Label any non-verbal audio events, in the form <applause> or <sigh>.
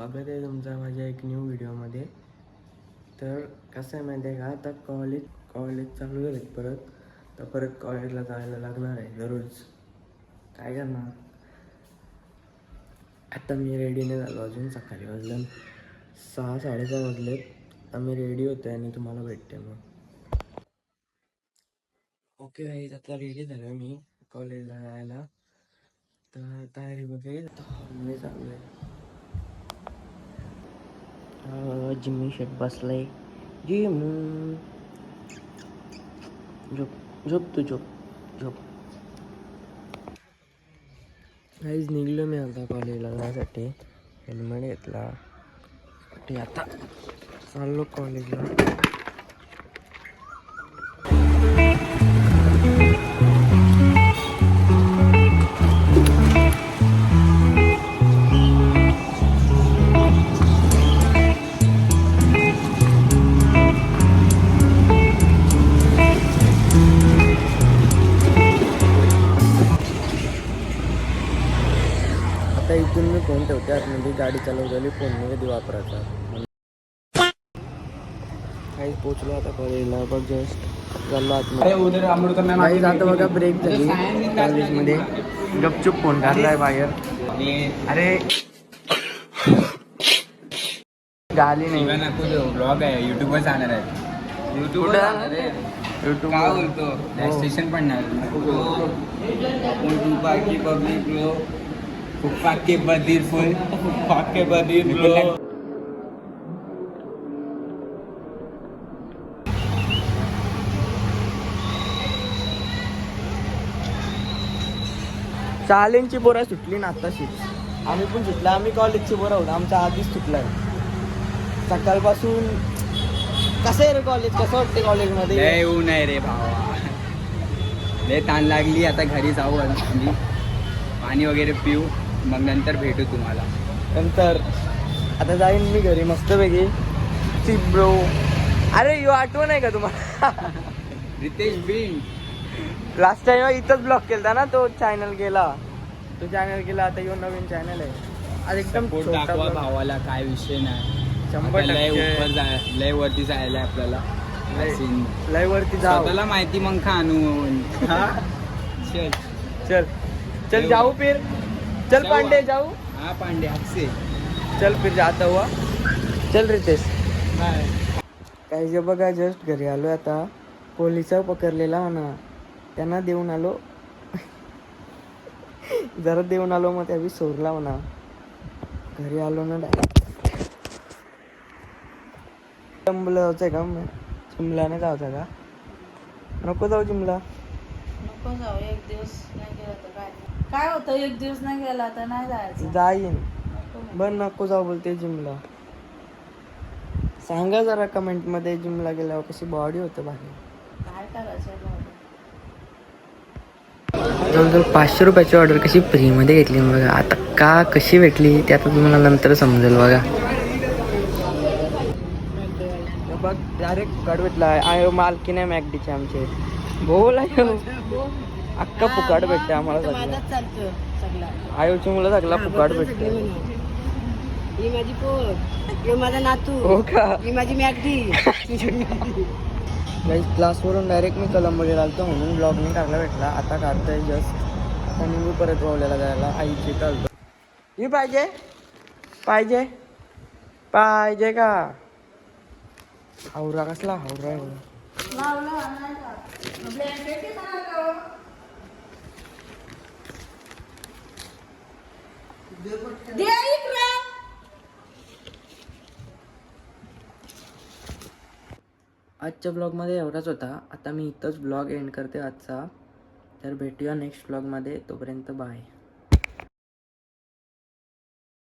स्वागत आहे तुमचा माझ्या एक न्यू व्हिडिओमध्ये तर कसं आहे माहिती आहे का? आता कॉलेज कॉलेज चालू झालेत परत. तर परत कॉलेजला जायला लागणार आहे दररोज. काय करणार? आता मी रेडी नाही झालो अजून सकाळी वाजलं सहा साडेसहा वाजलेत. आता मी रेडी आहे आणि तुम्हाला भेटते मग. ओके भाई आता रेडी झालो मी कॉलेजला जायला. तर तयारी वगैरे मी चालू आहे जिम्मी शेट बसलाय जिम झोप झोप तू झोप झोप काहीच निघलो मी आता कॉलेजला जाण्यासाठी. हेल्मेट घेतला. ते आता चाललो कॉलेजला इथून मी फोन ठेवते. आतमध्ये गाडी चालवलेली फोन मी कधी वापरायचा? काही पोचलो आता कॉलेजला बघ जस्ट चाललो आतमध्ये. काही आता बघा ब्रेक झाली. कॉलेजमध्ये गपचूप फोन काढलाय बाहेर. अरे. गाली नाही. ब्लॉग आहे युट्यूबवर जाणार आहे. युट्यूब कुठं? जाणार आहे. युट्यूब काय बोलतो. स्टेशन पण नाही पब्लिक फुफा के बदीर फुल. फुफा के बदीर लो शालेंची पोरं सुटली ना आताशीच आम्ही पण सुटलो. आम्ही कॉलेजची पोरं होतो. आमचा आधीच सुटलाय सकाळपासून कसं आहे रे कॉलेज कसं वाटते कॉलेजमध्ये लय येऊ नाही रे भावा. लय ताण लागली. आता घरी जाऊ आम्ही पाणी वगैरे पिऊ. मग नंतर भेटू तुम्हाला. नंतर. आता जाईन मी घरी मस्तपैकी चिप ब्रो अरे यो आठवण आहे का तुम्हाला? <laughs> रितेश बिन. लास्ट टाइम इथंच ब्लॉक केलता ना तो चॅनल गेला. तो चॅनल गेला आता यो नवीन चॅनल आहे. आज एकदम दाखवा. भावाला काय विषय नाही. शंभर लय जाय लय वरती जायला आपल्याला. लय- वरती जा स्वतःला माहिती मग खा आणून. चल. चल. चल जाऊ फिर. चल. पांडे जाऊ. हा पांडे हातसे चल फिर जाता हुआ. चल रितेश. काही जे बघा जस्ट घरी आलो आता. पोलिसा पकडलेला ना त्यांना देऊन आलो. <laughs> जरा देऊन आलो मग त्यावेळी सोडला म्हणा. घरी आलो ना डायरेक्ट चिंबला जायचंय का? मग चिंबला नाही जायचं का? नको जाऊ चिंबला नको जाऊ एक दिवस नाही गेला तर काय? काय होतं एक दिवस नाही गेला तर नाही जायचं. जाईन. बर नको जाऊ बोलते जिमला. सांगा जरा कमेंटमध्ये जिमला गेल्यावर कशी बॉडी होते भारी. काय करायचं भाऊ? जवळजवळ पाचशे रुपयाची ऑर्डर कशी फ्रीमध्ये घेतली बघा. आता का कशी भेटली ते आता तुम्हाला नंतर समजेल बघा. बघ डायरेक्ट फुकाट भेटला आयो मालकी नाही मॅगडीचे आमचे. बोल आयो. अक्का फुकाट भेटते आम्हाला सगळं. चालतो सगळा. आयोची मुलं सगळा फुकाट भेटते ही माझी पोर हे माझा नातू हो का? ही माझी मॅगडी. <laughs> क्लासवरून डायरेक्ट मी कलंबोली आलतो म्हणून ब्लॉग नाही टाकला भेटला. आता काढतोय जस्ट आता निघू परत वावल्याला जायला. आईची चालतो ही पाहिजे? पाहिजे? पाहिजे का? हावरा कसला? हावरा आजच्या ब्लॉगमध्ये एवढाच होता. आता मी इथंच ब्लॉग एंड करते आजचा. तर भेटूया नेक्स्ट ब्लॉगमध्ये. तोपर्यंत बाय